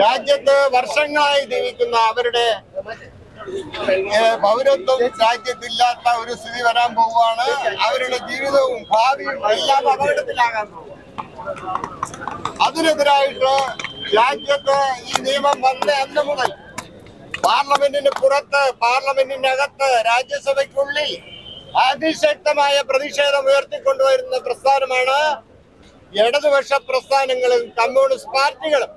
രാജ്യത്ത് വർഷങ്ങളായി ജീവിക്കുന്ന അവരുടെ പൗരത്വം രാജ്യത്തില്ലാത്ത ഒരു സ്ഥിതി വരാൻ പോവുകയാണ്. അവരുടെ ജീവിതവും ഭാവിയും എല്ലാം അപകടത്തിലാകാൻ പോകും അതിനെതിരായിട്ട് രാജ്യത്ത് ഈ നിയമം വന്ന അന്ന് മുതൽ പാർലമെന്റിന് പുറത്ത് പാർലമെന്റിനകത്ത് രാജ്യസഭയ്ക്കുള്ളിൽ അതിശക്തമായ പ്രതിഷേധം ഉയർത്തിക്കൊണ്ടുവരുന്ന പ്രസ്ഥാനമാണ് ഇടതുപക്ഷ പ്രസ്ഥാനങ്ങളും കമ്മ്യൂണിസ്റ്റ് പാർട്ടികളും.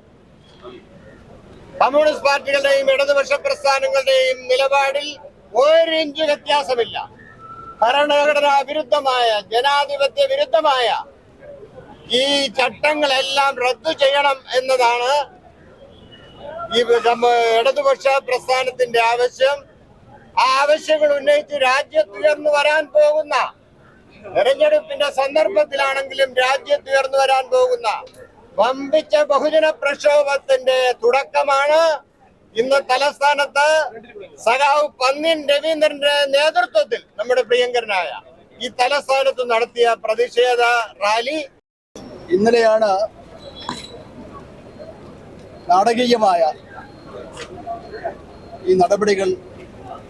കമ്മ്യൂണിസ്റ്റ് പാർട്ടികളുടെയും ഇടതുപക്ഷ പ്രസ്ഥാനങ്ങളുടെയും നിലപാടിൽ ഒരു വ്യത്യാസമില്ല. ഭരണഘടനാ വിരുദ്ധമായ ജനാധിപത്യ വിരുദ്ധമായ ഈ ചട്ടങ്ങളെല്ലാം റദ്ദു ചെയ്യണം എന്നതാണ് ഈ ഇടതുപക്ഷ പ്രസ്ഥാനത്തിന്റെ ആവശ്യം. ആ ആവശ്യങ്ങൾ ഉന്നയിച്ച് രാജ്യത്തുയർന്നു വരാൻ പോകുന്ന തെരഞ്ഞെടുപ്പിന്റെ സന്ദർഭത്തിലാണെങ്കിലും രാജ്യത്തുയർന്നു വരാൻ പോകുന്ന വമ്പിച്ച ബഹുജന പ്രക്ഷോഭത്തിന്റെ തുടക്കമാണ്. ഇന്ന് തലസ്ഥാനത്ത് സഖാവ് പന്നിൻ രവീന്ദ്രന്റെ നേതൃത്വത്തിൽ നമ്മുടെ പ്രിയങ്കരനായ ഈ തലസ്ഥാനത്ത് നടത്തിയ പ്രതിഷേധ റാലി. ഇന്നലെയാണ് നാടകീയമായ ഈ നടപടികൾ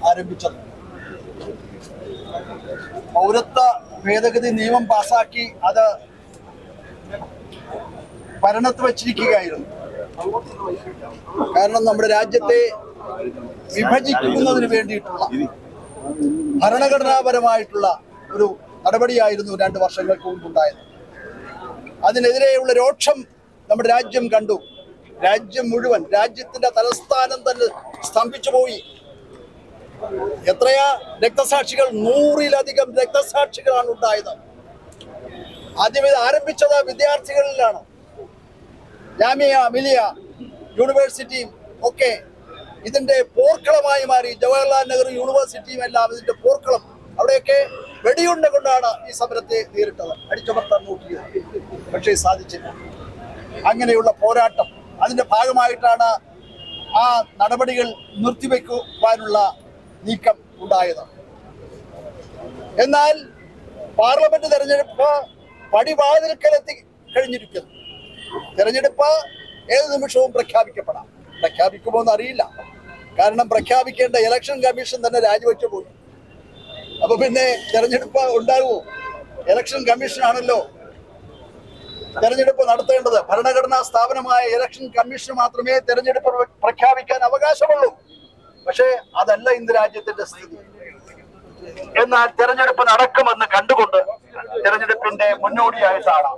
ആരംഭിച്ചത്. പൗരത്വ ഭേദഗതി നിയമം പാസാക്കി അത് ഭരണത്ത് വച്ചിരിക്കുകയായിരുന്നു. കാരണം നമ്മുടെ രാജ്യത്തെ വിഭജിക്കുന്നതിന് വേണ്ടിയിട്ടുള്ള ഭരണഘടനാപരമായിട്ടുള്ള ഒരു നടപടിയായിരുന്നു രണ്ട് വർഷങ്ങൾക്ക് മുമ്പുണ്ടായത്. അതിനെതിരെയുള്ള രോക്ഷം നമ്മുടെ രാജ്യം കണ്ടു. രാജ്യം മുഴുവൻ രാജ്യത്തിന്റെ തലസ്ഥാനം തന്നെ സ്തംഭിച്ചു പോയി. എത്രയാ രക്തസാക്ഷികൾ? നൂറിലധികം രക്തസാക്ഷികളാണ് ഉണ്ടായത്. ആദ്യം ഇത് ആരംഭിച്ചത് വിദ്യാർത്ഥികളിലാണ്. ജാമിയ മിലിയ യൂണിവേഴ്സിറ്റിയും ഒക്കെ ഇതിന്റെ പോർക്കളമായി മാറി. ജവഹർലാൽ നെഹ്റു യൂണിവേഴ്സിറ്റിയും എല്ലാം ഇതിന്റെ പോർക്കളം അവിടെയൊക്കെ വെടിയുണ്ട കൊണ്ടാണ് ഈ സമരത്തെ നേരിട്ടത്. അടിച്ചമർത്താൻ നോക്കിയത് പക്ഷേ സാധിച്ചില്ല. അങ്ങനെയുള്ള പോരാട്ടം അതിന്റെ ഭാഗമായിട്ടാണ് ആ നടപടികൾ നിർത്തിവെക്കുവാനുള്ള നീക്കം ഉണ്ടായത്. എന്നാൽ പാർലമെന്റ് തെരഞ്ഞെടുപ്പ് പടിവാതിൽക്കലെത്തി കഴിഞ്ഞിരിക്കുന്നു. തെരഞ്ഞെടുപ്പ് ഏത് നിമിഷവും പ്രഖ്യാപിക്കപ്പെടാം. പ്രഖ്യാപിക്കുമോ എന്ന് അറിയില്ല. കാരണം പ്രഖ്യാപിക്കേണ്ട ഇലക്ഷൻ കമ്മീഷൻ തന്നെ രാജിവെച്ചു പോയി. അപ്പൊ പിന്നെ തെരഞ്ഞെടുപ്പ് ഉണ്ടാകുമോ ഇലക്ഷൻ കമ്മീഷൻ ആണല്ലോ തെരഞ്ഞെടുപ്പ് നടത്തേണ്ടത്. ഭരണഘടനാ സ്ഥാപനമായ ഇലക്ഷൻ കമ്മീഷൻ മാത്രമേ തെരഞ്ഞെടുപ്പ് പ്രഖ്യാപിക്കാൻ അവകാശമുള്ളൂ. പക്ഷേ അതല്ല ഇന്ന് രാജ്യത്തിന്റെ സ്ഥിതി. എന്നാൽ തെരഞ്ഞെടുപ്പ് നടക്കുമെന്ന് കണ്ടുകൊണ്ട് തെരഞ്ഞെടുപ്പിന്റെ മുന്നോടിയായിട്ടാണ്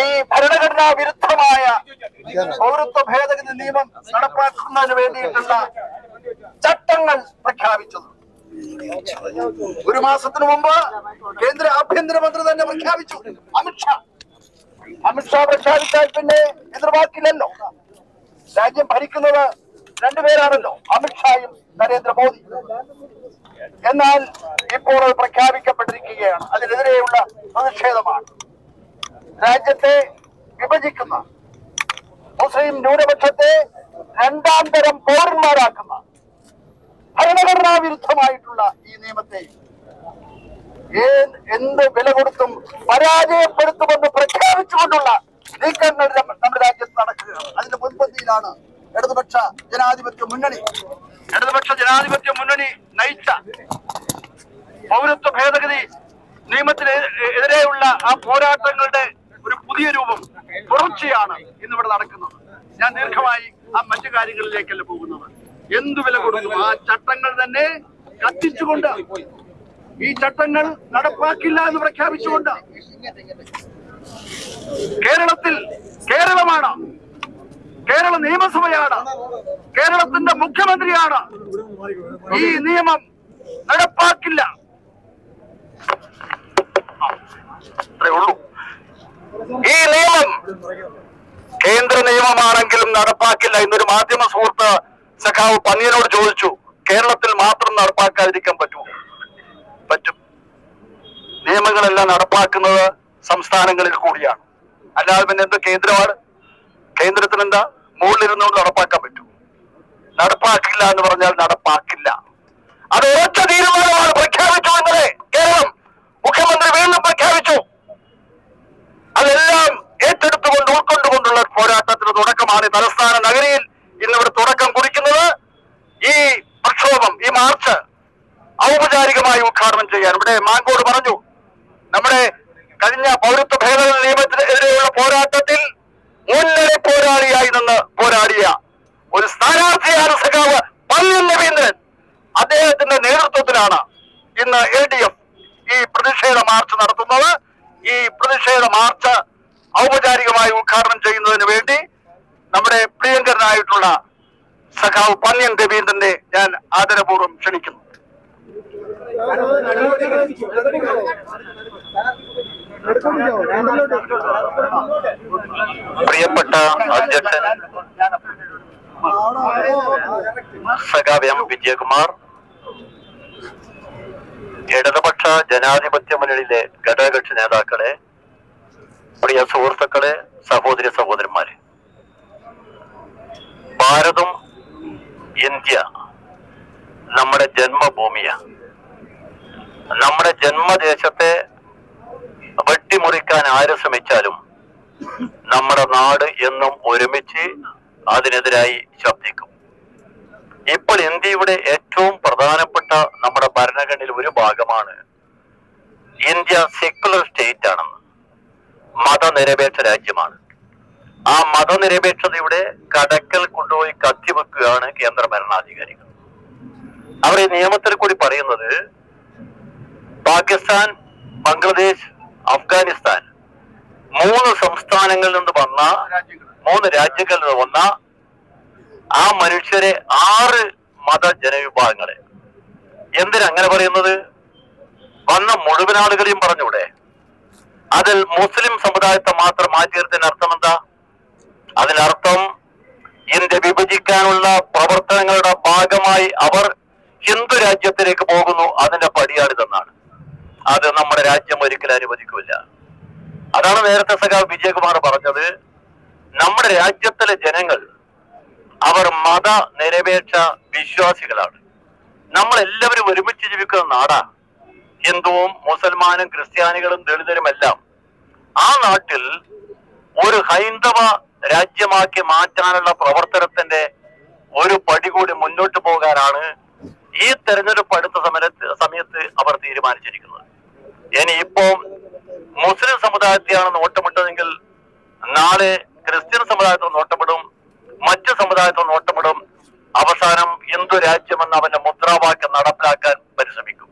ഈ ഭരണഘടനാ വിരുദ്ധമായ പൗരത്വ ഭേദഗതി നിയമം നടപ്പാക്കുന്നതിന് വേണ്ടിയിട്ടുള്ള ചട്ടങ്ങൾ പ്രഖ്യാപിച്ചത്. ഒരു മാസത്തിനു മുമ്പ് കേന്ദ്ര ആഭ്യന്തരമന്ത്രി തന്നെ പ്രഖ്യാപിച്ചു. അമിത്ഷാ അമിത്ഷാ പ്രഖ്യാപിച്ചാൽ പിന്നെ എതിർവാക്കില്ലല്ലോ രാജ്യം ഭരിക്കുന്നത് രണ്ടുപേരാണല്ലോ അമിത്ഷായും നരേന്ദ്രമോദി. എന്നാൽ ഇപ്പോൾ അത് പ്രഖ്യാപിക്കപ്പെട്ടിരിക്കുകയാണ്. അതിനെതിരെയുള്ള പ്രതിഷേധമാണ്. രാജ്യത്തെ വിഭജിക്കുന്ന മുസ്ലിം ന്യൂനപക്ഷത്തെ രണ്ടാം തരം പൗരന്മാരാക്കുന്ന ഭരണഘടനാ വിരുദ്ധമായിട്ടുള്ള ഈ നിയമത്തെ എന്ത് വില കൊടുത്തും പരാജയപ്പെടുത്തുമെന്ന് പ്രഖ്യാപിച്ചുകൊണ്ടുള്ള നീക്കങ്ങൾ നമ്മുടെ രാജ്യത്ത് നടക്കുകയാണ്. അതിന്റെ മുൻപന്തിയിലാണ് ഇടതുപക്ഷ ജനാധിപത്യ മുന്നണി. ഇടതുപക്ഷ ജനാധിപത്യ മുന്നണി നയിച്ച പൗരത്വ ഭേദഗതി നിയമത്തിന് എതിരെയുള്ള ആ പോരാട്ടങ്ങളുടെ പുതിയ രൂപം തുടർച്ചയാണ് ഇന്നിവിടെ നടക്കുന്നത്. ഞാൻ ദീർഘമായി ആ മറ്റു കാര്യങ്ങളിലേക്കല്ല പോകുന്നത്. എന്തു വില കൊടുക്കും? ആ ചട്ടങ്ങൾ തന്നെ കത്തിച്ചുകൊണ്ട് ഈ ചട്ടങ്ങൾ നടപ്പാക്കില്ല എന്ന് പ്രഖ്യാപിച്ചുകൊണ്ട് കേരളത്തിൽ കേരളമാണ് കേരള നിയമസഭയാണ് കേരളത്തിന്റെ മുഖ്യമന്ത്രിയാണ്. ഈ നിയമം നടപ്പാക്കില്ല. അത്രേ ഉള്ളൂ. ഈ നിയമം കേന്ദ്ര നിയമമാണെങ്കിലും നടപ്പാക്കില്ല. എന്നൊരു മാധ്യമ സുഹൃത്ത് സഖാവ് പന്നിയനോട് ചോദിച്ചു കേരളത്തിൽ മാത്രം നടപ്പാക്കാതിരിക്കാൻ പറ്റുമോ? പറ്റും. നിയമങ്ങളെല്ലാം നടപ്പാക്കുന്നത് സംസ്ഥാനങ്ങളിൽ കൂടിയാണ്. അല്ലാതെ പിന്നെ എന്ത് കേന്ദ്രമാണ്? കേന്ദ്രത്തിന് എന്താ മുകളിലിരുന്നുകൊണ്ട് നടപ്പാക്കാൻ പറ്റൂ നടപ്പാക്കില്ല എന്ന് പറഞ്ഞാൽ നടപ്പാക്കില്ല. അത് ഉറച്ച തീരുമാനമാണ് പ്രഖ്യാപിച്ചു ഇന്നലെ കേരളം മുഖ്യമന്ത്രി വീണ്ടും പ്രഖ്യാപിച്ചു അതെല്ലാം ഏറ്റെടുത്തുകൊണ്ട് ഉൾക്കൊണ്ടുകൊണ്ടുള്ള ഒരു പോരാട്ടത്തിന് തുടക്കമാണ് ഈ തലസ്ഥാന നഗരിയിൽ ഇന്നിവിടെ തുടക്കം കുറിക്കുന്നത് ഈ പ്രക്ഷോഭം ഈ മാർച്ച് ഔപചാരികമായി ഉദ്ഘാടനം മാങ്കോട് പറഞ്ഞു. നമ്മുടെ കഴിഞ്ഞ പൗരത്വ ഭേദഗതി നിയമത്തിനെതിരെയുള്ള പോരാട്ടത്തിൽ മുന്നണി പോരാളിയായി നിന്ന് പോരാടിയ ഒരു സ്ഥാനാർത്ഥിയാണ് സഖാവ് പള്ളി രവീന്ദ്രൻ. അദ്ദേഹത്തിന്റെ നേതൃത്വത്തിലാണ് ഇന്ന് എൽ ഡി എഫ് ഈ പ്രതിഷേധ മാർച്ച് നടത്തുന്നത്. ഈ പ്രതിഷേധ മാർച്ച് ഔപചാരികമായി ഉദ്ഘാടനം ചെയ്യുന്നതിന് വേണ്ടി നമ്മുടെ പ്രിയങ്കരനായിട്ടുള്ള സഖാവ് പന്ന്യൻ രവീന്ദ്രനെ ഞാൻ ആദരപൂർവം ക്ഷണിക്കുന്നു. പ്രിയപ്പെട്ട അധ്യക്ഷൻ സഖാവ് എം വിജയകുമാർ ഇടതുപക്ഷ ജനാധിപത്യ മുന്നണിയിലെ ഘടകകക്ഷി നേതാക്കളെ പ്രിയ സുഹൃത്തുക്കളെ സഹോദരി സഹോദരന്മാരെ ഭാരതം ഇന്ത്യ നമ്മുടെ ജന്മഭൂമിയാണ്. നമ്മുടെ ജന്മദേശത്തെ വെട്ടിമുറിക്കാൻ ആര് ശ്രമിച്ചാലും നമ്മുടെ നാട് എന്നും ഒരുമിച്ച് അതിനെതിരായി ശബ്ദിക്കും. ഇപ്പോൾ ഇന്ത്യയുടെ ഏറ്റവും പ്രധാനപ്പെട്ട നമ്മുടെ ഭരണഘടനയിൽ ഒരു ഭാഗമാണ് ഇന്ത്യ സെക്കുലർ സ്റ്റേറ്റ് ആണെന്ന്. മതനിരപേക്ഷ രാജ്യമാണ്. ആ മതനിരപേക്ഷതയുടെ കടക്കൽ കൊണ്ടുപോയി കത്തിവെക്കുകയാണ് കേന്ദ്ര ഭരണാധികാരികൾ. അവർ ഈ നിയമത്തിൽ കൂടി പറയുന്നത് പാകിസ്ഥാൻ ബംഗ്ലാദേശ് അഫ്ഗാനിസ്ഥാൻ മൂന്ന് സംസ്ഥാനങ്ങളിൽ നിന്ന് വന്ന മൂന്ന് രാജ്യങ്ങളിൽ നിന്ന് വന്ന ആ മനുഷ്യരെ ആറ് മത ജനവിഭാഗങ്ങളെ. എന്തിനങ്ങനെ പറയുന്നത്? വന്ന മുഴുവൻ ആളുകളെയും പറഞ്ഞൂടെ? അതിൽ മുസ്ലിം സമുദായത്തെ മാത്രം മാറ്റി അർത്ഥം എന്താ? അതിനർത്ഥം ഇന്ത്യ വിഭജിക്കാനുള്ള പ്രവർത്തനങ്ങളുടെ ഭാഗമായി അവർ ഹിന്ദു രാജ്യത്തിലേക്ക് പോകുന്നു അതിന്റെ പടിയാണിതെന്നാണ്. അത് നമ്മുടെ രാജ്യം ഒരിക്കലും അനുവദിക്കില്ല അതാണ് നേരത്തെ സഖാവ് വിജയകുമാർ പറഞ്ഞത്. നമ്മുടെ രാജ്യത്തിലെ ജനങ്ങൾ അവർ മത നിരപേക്ഷ വിശ്വാസികളാണ്. നമ്മൾ എല്ലാവരും ഒരുമിച്ച് ജീവിക്കുന്ന നാടാ. ഹിന്ദുവും മുസൽമാനും ക്രിസ്ത്യാനികളും ദളിതരും എല്ലാം ആ നാട്ടിൽ ഒരു ഹൈന്ദവ രാജ്യമാക്കി മാറ്റാനുള്ള പ്രവർത്തനത്തിന്റെ ഒരു പടി കൂടി മുന്നോട്ട് പോകാനാണ് ഈ തെരഞ്ഞെടുപ്പ് അടുത്ത സമരത്ത് സമയത്ത് അവർ തീരുമാനിച്ചിരിക്കുന്നത്. ഇനി ഇപ്പോ മുസ്ലിം സമുദായത്തെയാണ് നോട്ടമിട്ടതെങ്കിൽ നാളെ ക്രിസ്ത്യൻ സമുദായത്തിൽ നോട്ടമിടും മറ്റ് സമുദായത്തിൽ നോട്ടമിടും അവസാനം ഹിന്ദു രാജ്യമെന്ന അവന്റെ മുദ്രാവാക്യം നടപ്പിലാക്കാൻ പരിശ്രമിക്കും.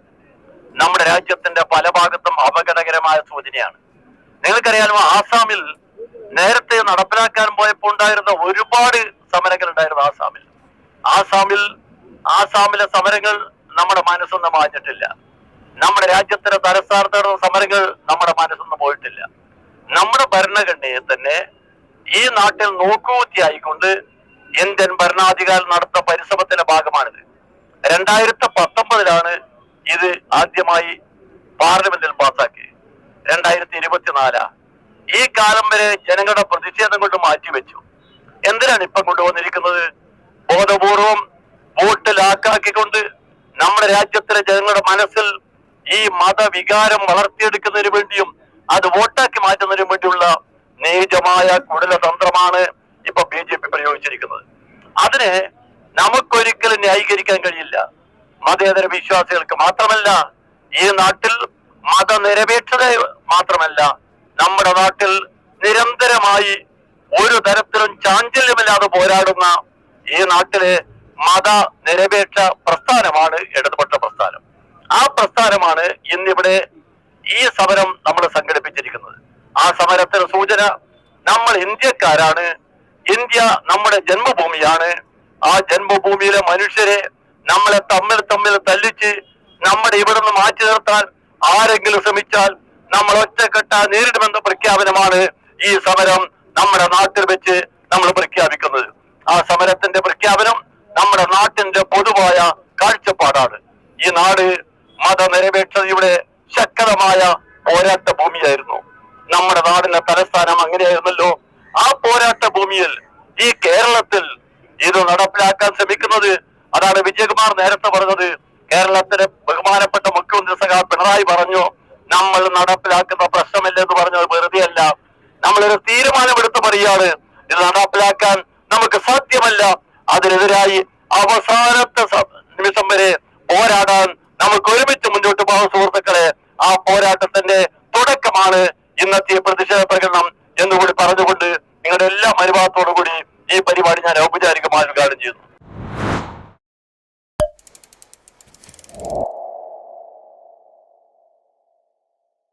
നമ്മുടെ രാജ്യത്തിന്റെ പല ഭാഗത്തും അപകടകരമായ സൂചനയാണ്. നിങ്ങൾക്കറിയാലോ ആസാമിൽ നേരത്തെ നടപ്പിലാക്കാൻ പോയപ്പോൾ ഉണ്ടായിരുന്ന ഒരുപാട് സമരങ്ങൾ ഉണ്ടായിരുന്നു ആസാമിൽ. ആസാമിൽ ആസാമിലെ സമരങ്ങൾ നമ്മുടെ മനസ്സൊന്ന് മാഞ്ഞിട്ടില്ല. നമ്മുടെ രാജ്യത്തിന്റെ തലസ്ഥാനത്ത് നടന്ന സമരങ്ങൾ നമ്മുടെ മനസ്സൊന്നും പോയിട്ടില്ല. നമ്മുടെ ഭരണഘടനയെ തന്നെ ഈ നാട്ടിൽ നോക്കുകൂത്തിയായിക്കൊണ്ട് ഇന്ത്യൻ ഭരണാധികാരി നടത്ത പരിശ്രമത്തിന്റെ ഭാഗമാണിത്. രണ്ടായിരത്തി പത്തൊമ്പതിലാണ് ഇത് ആദ്യമായി പാർലമെന്റിൽ പാസാക്കി രണ്ടായിരത്തി ഇരുപത്തിനാലാ ഈ കാലം വരെ ജനങ്ങളുടെ പ്രതിഷേധം കൊണ്ട് മാറ്റിവെച്ചു. എന്തിനാണ് ഇപ്പം കൊണ്ടുവന്നിരിക്കുന്നത്? ബോധപൂർവം വോട്ട് ലാക്കാക്കിക്കൊണ്ട് നമ്മുടെ രാജ്യത്തിലെ ജനങ്ങളുടെ മനസ്സിൽ ഈ മതവികാരം വളർത്തിയെടുക്കുന്നതിന് വേണ്ടിയും അത് വോട്ടാക്കി മാറ്റുന്നതിനും വേണ്ടിയുള്ള നീചമായ കുടലതന്ത്രമാണ് ഇപ്പൊ ബി ജെ പി പ്രയോഗിച്ചിരിക്കുന്നത്. അതിനെ നമുക്കൊരിക്കലും ന്യായീകരിക്കാൻ കഴിയില്ല. മതേതര വിശ്വാസികൾക്ക് മാത്രമല്ല ഈ നാട്ടിൽ മതനിരപേക്ഷത മാത്രമല്ല നമ്മുടെ നാട്ടിൽ നിരന്തരമായി ഒരു തരത്തിലും ചാഞ്ചല്യമില്ലാതെ പോരാടുന്ന ഈ നാട്ടിലെ മത നിരപേക്ഷ പ്രസ്ഥാനമാണ് ഇടതുപക്ഷ പ്രസ്ഥാനം. ആ പ്രസ്ഥാനമാണ് ഇന്നിവിടെ ഈ സമരം നമ്മൾ സംഘടിപ്പിച്ചിരിക്കുന്നത്. ആ സമരത്തിന് സൂചന നമ്മൾ ഇന്ത്യക്കാരാണ്. ഇന്ത്യ നമ്മുടെ ജന്മഭൂമിയാണ്. ആ ജന്മഭൂമിയിലെ മനുഷ്യരെ നമ്മളെ തമ്മിൽ തമ്മിൽ തല്ലിച്ച് നമ്മുടെ ഇവിടെ നിന്ന് മാറ്റി നിർത്താൻ ആരെങ്കിലും ശ്രമിച്ചാൽ നമ്മൾ ഒറ്റക്കെട്ട നേരിടുമെന്ന പ്രഖ്യാപനമാണ് ഈ സമരം നമ്മുടെ നാട്ടിൽ വെച്ച് നമ്മൾ പ്രഖ്യാപിക്കുന്നത്. ആ സമരത്തിന്റെ പ്രഖ്യാപനം നമ്മുടെ നാട്ടിന്റെ പൊതുവായ കാഴ്ചപ്പാടാണ്. ഈ നാട് മതനിരപേക്ഷതയുടെ ശക്തമായ പോരാട്ട ഭൂമിയായിരുന്നു. നമ്മുടെ നാടിന്റെ തലസ്ഥാനം അങ്ങനെയായിരുന്നല്ലോ. ആ പോരാട്ട ഭൂമിയിൽ ഈ കേരളത്തിൽ ഇത് നടപ്പിലാക്കാൻ ശ്രമിക്കുന്നത് അതാണ് വിജയകുമാർ നേരത്തെ പറഞ്ഞത്. കേരളത്തിലെ ബഹുമാനപ്പെട്ട മുഖ്യമന്ത്രി സഖാ പിണറായി പറഞ്ഞു നമ്മൾ നടപ്പിലാക്കുന്ന പ്രശ്നമില്ലെന്ന് പറഞ്ഞത് വെറുതെ അല്ല നമ്മളൊരു തീരുമാനമെടുത്ത് പറയാണ് ഇത് നടപ്പിലാക്കാൻ നമുക്ക് സാധ്യമല്ല. അതിനെതിരായി അവസാനത്തെ നിമിഷം വരെ പോരാടാൻ നമുക്ക് ഒരുമിച്ച് മുന്നോട്ട് പോകാൻ സുഹൃത്തുക്കളെ. ആ പോരാട്ടത്തിന്റെ തുടക്കമാണ് ഇന്നത്തെ പ്രതിഷേധ പ്രകടനം എന്നുകൂടി പറഞ്ഞുകൊണ്ട് നിങ്ങളുടെ എല്ലാ അനുഭവത്തോടു കൂടി ഈ പരിപാടി ഞാൻ ഔപചാരികമായി ഉദ്ഘാടനം ചെയ്യുന്നു.